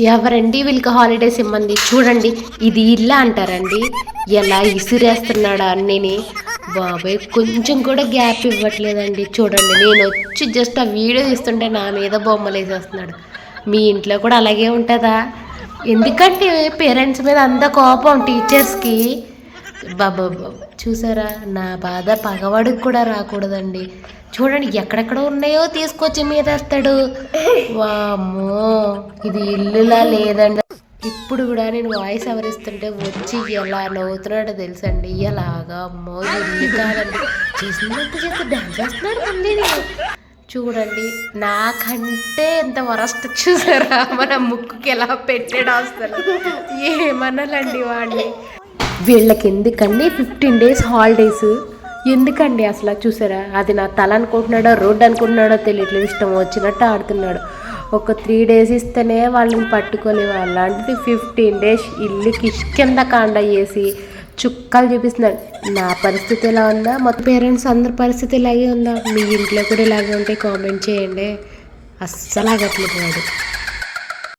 ఎవరండి వీళ్ళకి హాలిడేస్ ఇమ్మంది చూడండి ఇది ఇల్లా అంటారండి. ఎలా ఇసిరేస్తున్నాడా అన్నీని. బాబాయ్ కొంచెం కూడా గ్యాప్ ఇవ్వట్లేదండి. చూడండి నేను వచ్చి జస్ట్ ఆ వీడియో తీస్తుంటే నా మీద బొమ్మలు వేసేస్తున్నాడు. మీ ఇంట్లో కూడా అలాగే ఉంటుందా? ఎందుకంటే పేరెంట్స్ మీద అంత కోపం టీచర్స్కి బాబా చూసారా? నా బాధ పగవాడికి కూడా రాకూడదండి. చూడండి ఎక్కడెక్కడ ఉన్నాయో తీసుకొచ్చి మీదేస్తాడు. వామ్మో ఇది ఇల్లులా లేదండి. ఇప్పుడు కూడా నేను వాయిస్ ఎవరిస్తుంటే వచ్చి ఎలా నవ్వుతున్నాడో తెలుసండి. ఎలాగా అమ్మో ఇది ఇల్లు కాదండి. చేసినట్టు చేస్తే డాన్స్ చేస్తున్నాడు మళ్ళీ నేను. చూడండి నాకంటే ఎంత వరస్ట్ చూసారా? మన ముక్కుకి ఎలా పెట్టాడు అసలు? ఏమనాలండి వాడిని? వీళ్ళకి ఎందుకండి ఫిఫ్టీన్ డేస్ హాలిడేస్ ఎందుకండి అసలు చూసారా? అది నా తల అనుకుంటున్నాడో రోడ్డు అనుకుంటున్నాడో తెలియట్లేదు. ఇష్టం వచ్చినట్టు ఆడుతున్నాడు. ఒక త్రీ డేస్ ఇస్తేనే వాళ్ళని పట్టుకోలేవు అలాంటిది ఫిఫ్టీన్ డేస్ ఇల్లు కింద కాండ చేసి చుక్కలు చూపిస్తున్నాడు. నా పరిస్థితి ఎలా ఉందా మొత్తం పేరెంట్స్ అందరి పరిస్థితి ఇలాగే ఉందా? మీ ఇంట్లో కూడా ఇలాగే ఉంటే కామెంట్ చేయండి. అస్సలు ఆగట్లేదు వాడు.